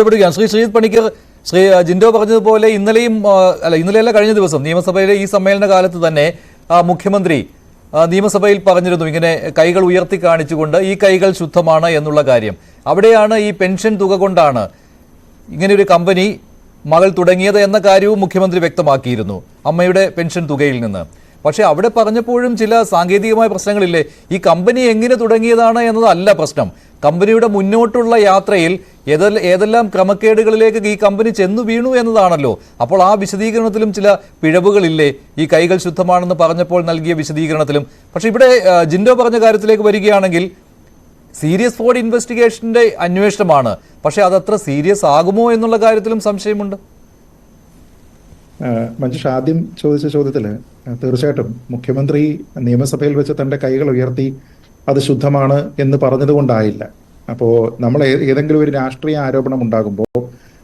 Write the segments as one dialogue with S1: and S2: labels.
S1: ഇടപെടുകയാണ് ശ്രീ ശ്രീജിത് പണിക്കർ ശ്രീ ജിൻഡോ പറഞ്ഞതുപോലെ ഇന്നലെയും അല്ല ഇന്നലെയല്ല കഴിഞ്ഞ ദിവസം നിയമസഭയിലെ ഈ സമ്മേളന കാലത്ത് തന്നെ മുഖ്യമന്ത്രി നിയമസഭയിൽ പറഞ്ഞിരുന്നു ഇങ്ങനെ കൈകൾ ഉയർത്തി കാണിച്ചുകൊണ്ട് ഈ കൈകൾ ശുദ്ധമാണ് എന്നുള്ള കാര്യം. അവിടെയാണ് ഈ പെൻഷൻ തുക കൊണ്ടാണ് ഇങ്ങനെ ഒരു കമ്പനി മകൾ തുടങ്ങിയത് എന്ന കാര്യവും മുഖ്യമന്ത്രി വ്യക്തമാക്കിയിരുന്നു അമ്മയുടെ പെൻഷൻ തുകയിൽ നിന്ന്. പക്ഷേ അവിടെ പറഞ്ഞപ്പോഴും ചില സാങ്കേതികമായ പ്രശ്നങ്ങളില്ലേ? ഈ കമ്പനി എങ്ങനെ തുടങ്ങിയതാണ് എന്നതല്ല പ്രശ്നം. കമ്പനിയുടെ മുന്നോട്ടുള്ള യാത്രയിൽ ഏതെല്ലാം ക്രമക്കേടുകളിലേക്ക് ഈ കമ്പനി ചെന്നു വീണു എന്നതാണല്ലോ. അപ്പോൾ ആ വിശദീകരണത്തിലും ചില പിഴവുകളില്ലേ? ഈ കൈകൾ ശുദ്ധമാണെന്ന് പറഞ്ഞപ്പോൾ നൽകിയ വിശദീകരണത്തിലും. പക്ഷേ ഇവിടെ ജിൻഡോ പറഞ്ഞ കാര്യത്തിലേക്ക് വരികയാണെങ്കിൽ സീരിയസ് ഫോർഡ് ഇൻവെസ്റ്റിഗേഷന്റെ അന്വേഷണമാണ്. പക്ഷേ അതത്ര സീരിയസ് ആകുമോ എന്നുള്ള കാര്യത്തിലും സംശയമുണ്ട്.
S2: മനുഷ്യ ആദ്യം ചോദിച്ച ചോദ്യത്തിൽ തീർച്ചയായിട്ടും മുഖ്യമന്ത്രി നിയമസഭയിൽ വെച്ച് തന്റെ കൈകൾ ഉയർത്തി അത് ശുദ്ധമാണ് എന്ന് പറഞ്ഞതുകൊണ്ടായില്ല. അപ്പോൾ നമ്മൾ ഏതെങ്കിലും ഒരു രാഷ്ട്രീയ ആരോപണം ഉണ്ടാകുമ്പോൾ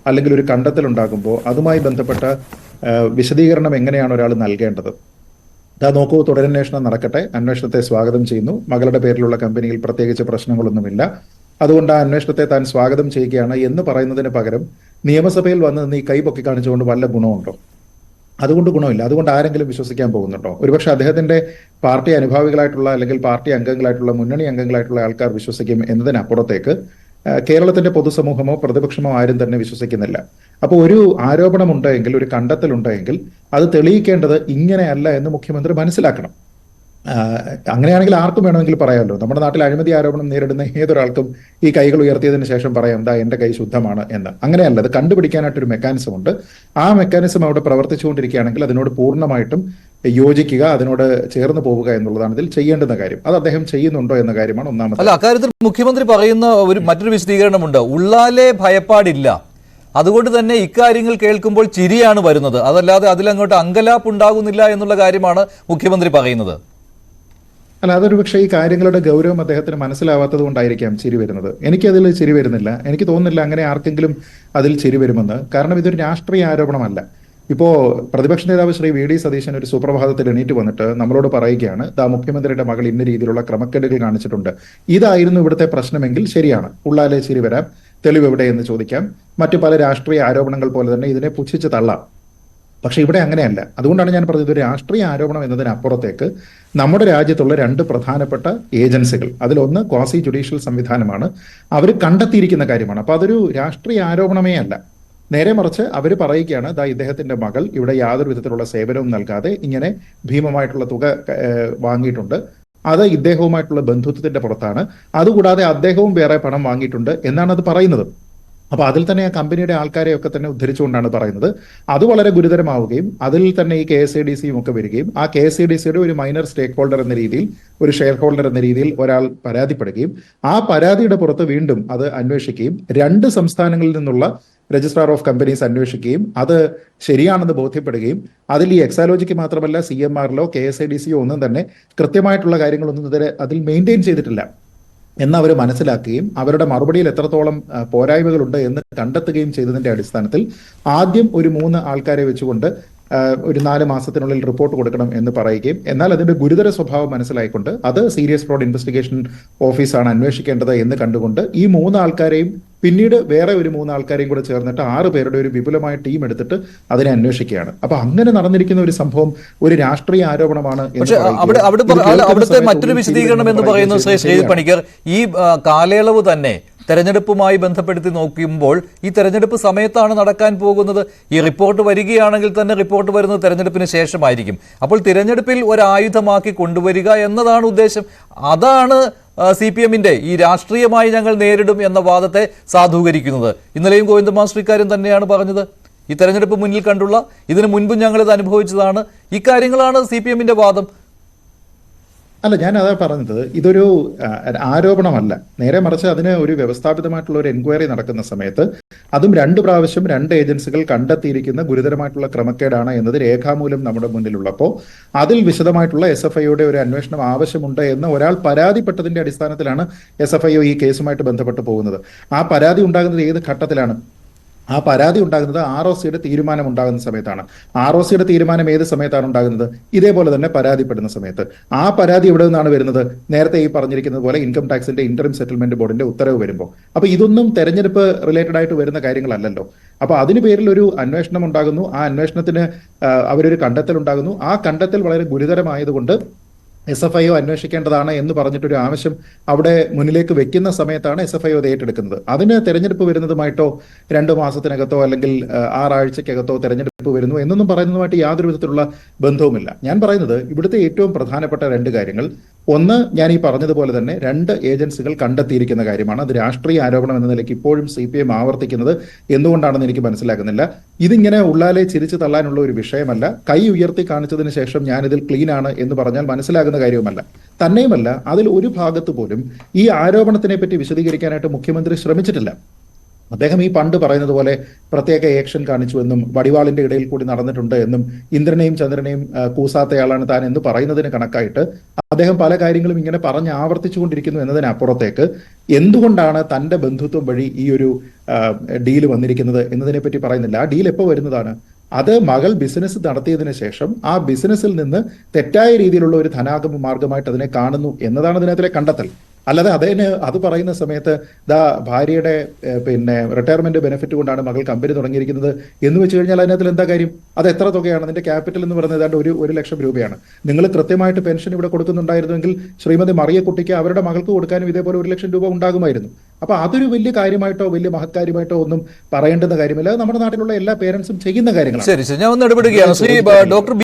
S2: അല്ലെങ്കിൽ ഒരു കണ്ടെത്തൽ ഉണ്ടാകുമ്പോൾ അതുമായി ബന്ധപ്പെട്ട വിശദീകരണം എങ്ങനെയാണ് ഒരാൾ നൽകേണ്ടത്? ഇതാ നോക്കൂ തുടരന്വേഷണം നടക്കട്ടെ. അന്വേഷണത്തെ സ്വാഗതം ചെയ്യുന്നു. മകളുടെ പേരിലുള്ള കമ്പനിയിൽ പ്രത്യേകിച്ച് പ്രശ്നങ്ങളൊന്നുമില്ല. അതുകൊണ്ട് ആ അന്വേഷണത്തെ താൻ സ്വാഗതം ചെയ്യുകയാണ് എന്ന് പറയുന്നതിന് പകരം നിയമസഭയിൽ വന്ന് നീ കൈ പൊക്കി കാണിച്ചുകൊണ്ട് വല്ല ഗുണമുണ്ടോ? അതുകൊണ്ട് ഗുണമില്ല. അതുകൊണ്ട് ആരെങ്കിലും വിശ്വസിക്കാൻ പോകുന്നുണ്ടോ? ഒരുപക്ഷെ അദ്ദേഹത്തിന്റെ പാർട്ടി അനുഭാവികളായിട്ടുള്ള അല്ലെങ്കിൽ പാർട്ടി അംഗങ്ങളായിട്ടുള്ള മുന്നണി അംഗങ്ങളായിട്ടുള്ള ആൾക്കാർ വിശ്വസിക്കും എന്നതിനപ്പുറത്തേക്ക് കേരളത്തിന്റെ പൊതുസമൂഹമോ പ്രതിപക്ഷമോ ആരും തന്നെ വിശ്വസിക്കുന്നില്ല. അപ്പോൾ ഒരു ആരോപണം ഉണ്ടെങ്കിൽ ഒരു കണ്ടെത്തൽ ഉണ്ടെങ്കിൽ അത് തെളിയിക്കേണ്ടത് ഇങ്ങനെയല്ല എന്ന് മുഖ്യമന്ത്രി മനസ്സിലാക്കണം. അങ്ങനെയാണെങ്കിൽ ആർക്കും വേണമെങ്കിൽ പറയാമല്ലോ. നമ്മുടെ നാട്ടിൽ അഴിമതി ആരോപണം നേരിടുന്ന ഏതൊരാൾക്കും ഈ കൈകൾ ഉയർത്തിയതിന് ശേഷം പറയാം എന്താ എന്റെ കൈ ശുദ്ധമാണ് എന്ന്. അങ്ങനെയല്ല അത് കണ്ടുപിടിക്കാനായിട്ടൊരു മെക്കാനിസം ഉണ്ട്. ആ മെക്കാനിസം അവിടെ പ്രവർത്തിച്ചുകൊണ്ടിരിക്കുകയാണെങ്കിൽ അതിനോട് പൂർണമായിട്ടും യോജിക്കുക അതിനോട് ചേർന്ന് പോവുക എന്നുള്ളതാണ് ഇതിൽ ചെയ്യേണ്ടുന്ന കാര്യം. അത് അദ്ദേഹം ചെയ്യുന്നുണ്ടോ എന്ന കാര്യമാണ് ഒന്നാമത്
S1: അല്ല അക്കാര്യത്തിൽ മുഖ്യമന്ത്രി പറയുന്ന ഒരു മറ്റൊരു വിശദീകരണമുണ്ട്. ഉള്ളാലെ ഭയപ്പാടില്ല. അതുകൊണ്ട് തന്നെ ഇക്കാര്യങ്ങൾ കേൾക്കുമ്പോൾ ചിരിയാണ് വരുന്നത്. അതല്ലാതെ അതിലങ്ങോട്ട് അങ്കലാപ്പ് ഉണ്ടാകുന്നില്ല എന്നുള്ള കാര്യമാണ് മുഖ്യമന്ത്രി പറയുന്നത്.
S2: അല്ല അതൊരു പക്ഷേ ഈ കാര്യങ്ങളുടെ ഗൗരവം അദ്ദേഹത്തിന് മനസ്സിലാവാത്തത് കൊണ്ടായിരിക്കാം ചിരി വരുന്നത്. എനിക്കതിൽ ചിരി വരുന്നില്ല. എനിക്ക് തോന്നുന്നില്ല അങ്ങനെ ആർക്കെങ്കിലും അതിൽ ചിരി വരുമെന്ന്. കാരണം ഇതൊരു രാഷ്ട്രീയ ആരോപണമല്ല. ഇപ്പോ പ്രതിപക്ഷ നേതാവ് ശ്രീ വി ഡി സതീശൻ ഒരു സുപ്രഭാതത്തിൽ എണീറ്റ് വന്നിട്ട് നമ്മളോട് പറയുകയാണ് ദാ മുഖ്യമന്ത്രിയുടെ മകൾ ഇന്ന രീതിയിലുള്ള ക്രമക്കേടുകൾ കാണിച്ചിട്ടുണ്ട്. ഇതായിരുന്നു ഇവിടുത്തെ പ്രശ്നമെങ്കിൽ ശരിയാണ്. ഉള്ളാലെ ചിരി വരാം. തെളിവ് എവിടെ എന്ന് ചോദിക്കാം. മറ്റു പല രാഷ്ട്രീയ ആരോപണങ്ങൾ പോലെ തന്നെ ഇതിനെ പുച്ഛിച്ച് തള്ളാം. പക്ഷെ ഇവിടെ അങ്ങനെയല്ല. അതുകൊണ്ടാണ് ഞാൻ പറഞ്ഞത് രാഷ്ട്രീയ ആരോപണം എന്നതിനപ്പുറത്തേക്ക് നമ്മുടെ രാജ്യത്തുള്ള രണ്ട് പ്രധാനപ്പെട്ട ഏജൻസികൾ അതിലൊന്ന് ക്വാസി ജുഡീഷ്യൽ സംവിധാനമാണ്. അവർ കണ്ടെത്തിയിരിക്കുന്ന കാര്യമാണ്. അപ്പൊ അതൊരു രാഷ്ട്രീയ ആരോപണമേ അല്ല. നേരെ മറിച്ച് അവർ പറയുകയാണ് ദാ ഇദ്ദേഹത്തിന്റെ മകൾ ഇവിടെ യാതൊരു വിധത്തിലുള്ള സേവനവും നൽകാതെ ഇങ്ങനെ ഭീമമായിട്ടുള്ള തുക വാങ്ങിയിട്ടുണ്ട്. അത് ഇദ്ദേഹവുമായിട്ടുള്ള ബന്ധുത്വത്തിന്റെ പുറത്താണ്. അതുകൂടാതെ അദ്ദേഹവും വേറെ പണം വാങ്ങിയിട്ടുണ്ട് എന്നാണ് അത് പറയുന്നത്. അപ്പൊ അതിൽ തന്നെ ആ കമ്പനിയുടെ ആൾക്കാരെയൊക്കെ തന്നെ ഉദ്ധരിച്ചുകൊണ്ടാണ് പറയുന്നത്. അത് വളരെ ഗുരുതരമാവുകയും അതിൽ തന്നെ ഈ കെ എസ് ഐ ഡി സിയും ഒക്കെ വരികയും ആ കെ എസ് ഐ ഡി സിയുടെ ഒരു മൈനർ സ്റ്റേക്ക് ഹോൾഡർ എന്ന രീതിയിൽ ഒരു ഷെയർ ഹോൾഡർ എന്ന രീതിയിൽ ഒരാൾ പരാതിപ്പെടുകയും ആ പരാതിയുടെ പുറത്ത് വീണ്ടും അത് അന്വേഷിക്കുകയും രണ്ട് സംസ്ഥാനങ്ങളിൽ നിന്നുള്ള രജിസ്ട്രാർ ഓഫ് കമ്പനീസ് അന്വേഷിക്കുകയും അത് ശരിയാണെന്ന് ബോധ്യപ്പെടുകയും അതിൽ ഈ എക്സാലോജിക്ക് മാത്രമല്ല സി എം ആറിലോ കെ എസ് ഐ ഡി സിയോ ഒന്നും തന്നെ കൃത്യമായിട്ടുള്ള കാര്യങ്ങളൊന്നും അതിൽ മെയിന്റെയിൻ ചെയ്തിട്ടില്ല. എന്ന് അവർ മനസ്സിലാക്കുകയും അവരുടെ മറുപടിയിൽ എത്രത്തോളം പോരായ്മകളുണ്ട് എന്ന് കണ്ടെത്തുകയും ചെയ്തതിന്റെ അടിസ്ഥാനത്തിൽ ആദ്യം ഒരു മൂന്ന് ആൾക്കാരെ വെച്ചുകൊണ്ട് ഒരു നാല് മാസത്തിനുള്ളിൽ റിപ്പോർട്ട് കൊടുക്കണം എന്ന് പറയുകയും എന്നാൽ അതിന്റെ ഗുരുതര സ്വഭാവം മനസ്സിലായിക്കൊണ്ട് അത് സീരിയസ് ഫ്രോഡ് ഇൻവെസ്റ്റിഗേഷൻ ഓഫീസാണ് അന്വേഷിക്കേണ്ടത് എന്ന് കണ്ടുകൊണ്ട് ഈ മൂന്ന് ആൾക്കാരെയും പിന്നീട് വേറെ ഒരു മൂന്ന് ആൾക്കാരെയും കൂടെ ചേർന്നിട്ട് ആറ് പേരുടെ ഒരു വിപുലമായ ടീം എടുത്തിട്ട് അതിനെ അന്വേഷിക്കുകയാണ്. അപ്പൊ അങ്ങനെ നടന്നിരിക്കുന്ന ഒരു സംഭവം ഒരു രാഷ്ട്രീയ ആരോപണമാണ്
S1: അവിടുത്തെ മറ്റൊരു വിശദീകരണം എന്ന്
S2: പറയുന്നു
S1: പറയുന്നത് ശ്രീ. പണിക്കർ ഈ കാലയളവ് തന്നെ തെരഞ്ഞെടുപ്പുമായി ബന്ധപ്പെടുത്തി നോക്കുമ്പോൾ ഈ തെരഞ്ഞെടുപ്പ് സമയത്താണ് നടക്കാൻ പോകുന്നത്. ഈ റിപ്പോർട്ട് വരികയാണെങ്കിൽ തന്നെ റിപ്പോർട്ട് വരുന്നത് തെരഞ്ഞെടുപ്പിന് ശേഷമായിരിക്കും. അപ്പോൾ തിരഞ്ഞെടുപ്പിൽ ഒരു ആയുധമാക്കി കൊണ്ടുവരിക എന്നതാണ് ഉദ്ദേശം. അതാണ് സി പി എമ്മിന്റെ ഈ രാഷ്ട്രീയമായി ഞങ്ങൾ നേരിടും എന്ന വാദത്തെ സാധൂകരിക്കുന്നത്. ഇന്നലെയും ഗോവിന്ദ മാസ്റ്റർ ഇക്കാര്യം തന്നെയാണ് പറഞ്ഞത്. ഈ തെരഞ്ഞെടുപ്പ് മുന്നിൽ കണ്ടുള്ള ഇതിനു മുൻപും ഞങ്ങൾ ഇത് അനുഭവിച്ചതാണ്. ഇക്കാര്യങ്ങളാണ് സി പി എമ്മിന്റെ വാദം.
S2: അല്ല ഞാൻ അതാ പറഞ്ഞത് ഇതൊരു ആരോപണമല്ല. നേരെ മറിച്ച് അതിന് ഒരു വ്യവസ്ഥാപിതമായിട്ടുള്ള ഒരു എൻക്വയറി നടക്കുന്ന സമയത്ത് അതും രണ്ട് പ്രാവശ്യം രണ്ട് ഏജൻസികൾ കണ്ടെത്തിയിരിക്കുന്ന ഗുരുതരമായിട്ടുള്ള ക്രമക്കേടാണ് എന്നത് രേഖാമൂലം നമ്മുടെ മുന്നിലുള്ളപ്പോൾ അതിൽ വിശദമായിട്ടുള്ള എസ് എഫ് ഐയുടെ ഒരു അന്വേഷണം ആവശ്യമുണ്ട് എന്ന് ഒരാൾ പരാതിപ്പെട്ടതിന്റെ അടിസ്ഥാനത്തിലാണ് എസ് എഫ് ഐ ഈ കേസുമായിട്ട് ബന്ധപ്പെട്ട് പോകുന്നത്. ആ പരാതി ഉണ്ടാകുന്നത് ഏത് ഘട്ടത്തിലാണ്? ആ പരാതി ഉണ്ടാകുന്നത് ആർ ഒ സിയുടെ തീരുമാനം ഉണ്ടാകുന്ന സമയത്താണ്. ആർ ഒ സിയുടെ തീരുമാനം ഏത് സമയത്താണ് ഉണ്ടാകുന്നത്? ഇതേപോലെ തന്നെ പരാതിപ്പെടുന്ന സമയത്ത്. ആ പരാതി എവിടെ നിന്നാണ് വരുന്നത്? നേരത്തെ ഈ പറഞ്ഞിരിക്കുന്നത് പോലെ ഇൻകം ടാക്സിന്റെ ഇന്റർം സെറ്റിൽമെന്റ് ബോർഡിന്റെ ഉത്തരവ് വരുമ്പോൾ. അപ്പൊ ഇതൊന്നും തെരഞ്ഞെടുപ്പ് റിലേറ്റഡ് ആയിട്ട് വരുന്ന കാര്യങ്ങളല്ലല്ലോ. അപ്പൊ അതിന് പേരിൽ ഒരു അന്വേഷണം ഉണ്ടാകുന്നു. ആ അന്വേഷണത്തിന് അവരൊരു കണ്ടെത്തൽ ഉണ്ടാകുന്നു. ആ കണ്ടെത്തൽ വളരെ ഗുരുതരമായതുകൊണ്ട് എസ് എഫ് ഐ ഒ അന്വേഷിക്കേണ്ടതാണ് എന്ന് പറഞ്ഞിട്ടൊരു ആവശ്യം അവിടെ മുന്നിലേക്ക് വെക്കുന്ന സമയത്താണ് എസ് എഫ് ഐ ഒ ഏറ്റെടുക്കുന്നത്. അതിന് തെരഞ്ഞെടുപ്പ് വരുന്നതുമായിട്ടോ രണ്ടു മാസത്തിനകത്തോ അല്ലെങ്കിൽ ആറാഴ്ചക്കകത്തോ തെരഞ്ഞെടുപ്പ് വരുന്നു എന്നൊന്നും പറയുന്നതുമായിട്ട് യാതൊരു വിധത്തിലുള്ള ബന്ധവുമില്ല. ഞാൻ പറയുന്നത് ഇവിടുത്തെ ഏറ്റവും പ്രധാനപ്പെട്ട രണ്ട് കാര്യങ്ങൾ. ഒന്ന് ഞാൻ ഈ പറഞ്ഞതുപോലെ തന്നെ രണ്ട് ഏജൻസികൾ കണ്ടെത്തിയിരിക്കുന്ന കാര്യമാണ്. അത് രാഷ്ട്രീയ ആരോപണം എന്ന നിലയ്ക്ക് ഇപ്പോഴും സി പി എം ആവർത്തിക്കുന്നത് എന്തുകൊണ്ടാണെന്ന് എനിക്ക് മനസ്സിലാക്കുന്നില്ല. ഇതിങ്ങനെ ഉള്ളാലെ ചിരിച്ചു തള്ളാനുള്ള ഒരു വിഷയമല്ല. കൈ ഉയർത്തി കാണിച്ചതിന് ശേഷം ഞാനിതിൽ ക്ലീൻ ആണ് എന്ന് പറഞ്ഞാൽ മനസ്സിലാകുന്ന കാര്യവുമല്ല. തന്നെയുമല്ല അതിൽ ഒരു ഭാഗത്ത് പോലും ഈ ആരോപണത്തിനെ പറ്റി വിശദീകരിക്കാനായിട്ട് മുഖ്യമന്ത്രി ശ്രമിച്ചിട്ടില്ല. അദ്ദേഹം ഈ പണ്ട് പറയുന്നത് പോലെ പ്രത്യേക ഏക്ഷൻ കാണിച്ചു എന്നും വടിവാളിന്റെ ഇടയിൽ കൂടി നടന്നിട്ടുണ്ട് എന്നും ഇന്ദ്രനെയും ചന്ദ്രനെയും കൂസാത്തയാളാണ് താൻ എന്ന് പറയുന്നതിന് കണക്കായിട്ട് അദ്ദേഹം പല കാര്യങ്ങളും ഇങ്ങനെ പറഞ്ഞ് ആവർത്തിച്ചുകൊണ്ടിരിക്കുന്നു എന്നതിനപ്പുറത്തേക്ക് എന്തുകൊണ്ടാണ് തന്റെ ബന്ധുത്വം വഴി ഈ ഒരു ഡീൽ വന്നിരിക്കുന്നത് എന്നതിനെ പറ്റി പറയുന്നില്ല. ആ ഡീൽ എപ്പോൾ വരുന്നതാണ്? അത് മകൾ ബിസിനസ് നടത്തിയതിന് ശേഷം ആ ബിസിനസ്സിൽ നിന്ന് തെറ്റായ രീതിയിലുള്ള ഒരു ധനാഗമ മാർഗമായിട്ട് അതിനെ കാണുന്നു എന്നതാണ് ഇതിനകത്തിലെ കണ്ടെത്തൽ. അല്ലാതെ അതിന് അത് പറയുന്ന സമയത്ത് ദാ ഭാര്യയുടെ പിന്നെ റിട്ടയർമെന്റ് ബെനിഫിറ്റ് കൊണ്ടാണ് മകൾ കമ്പനി തുടങ്ങിയിരിക്കുന്നത് എന്ന് വെച്ച് കഴിഞ്ഞാൽ അതിനകത്ത് എന്താ കാര്യം? അത് എത്ര തുകയാണ്? അതിന്റെ ക്യാപിറ്റൽ എന്ന് പറയുന്നത് ഏതാണ്ട് ഒരു ഒരു ലക്ഷം രൂപയാണ്. നിങ്ങൾ കൃത്യമായിട്ട് പെൻഷൻ ഇവിടെ കൊടുക്കുന്നുണ്ടായിരുന്നെങ്കിൽ ശ്രീമതി മറിയക്കുട്ടിക്ക് അവരുടെ മകൾക്ക് കൊടുക്കാനും ഇതേപോലെ ഒരു ലക്ഷം രൂപ ഉണ്ടാകുമായിരുന്നു. അപ്പൊ അതൊരു വലിയ കാര്യമായിട്ടോ വലിയ മഹത്കാര്യമായിട്ടോ ഒന്നും പറയേണ്ടുന്ന കാര്യമില്ല. നമ്മുടെ നാട്ടിലുള്ള എല്ലാ പേരൻസും ചെയ്യുന്ന കാര്യങ്ങളാണ്.
S1: ശരി ശരി. ഞാൻ ഒന്ന് ഇടപെടുകയാണ്. ശ്രീ. ഡോക്ടർ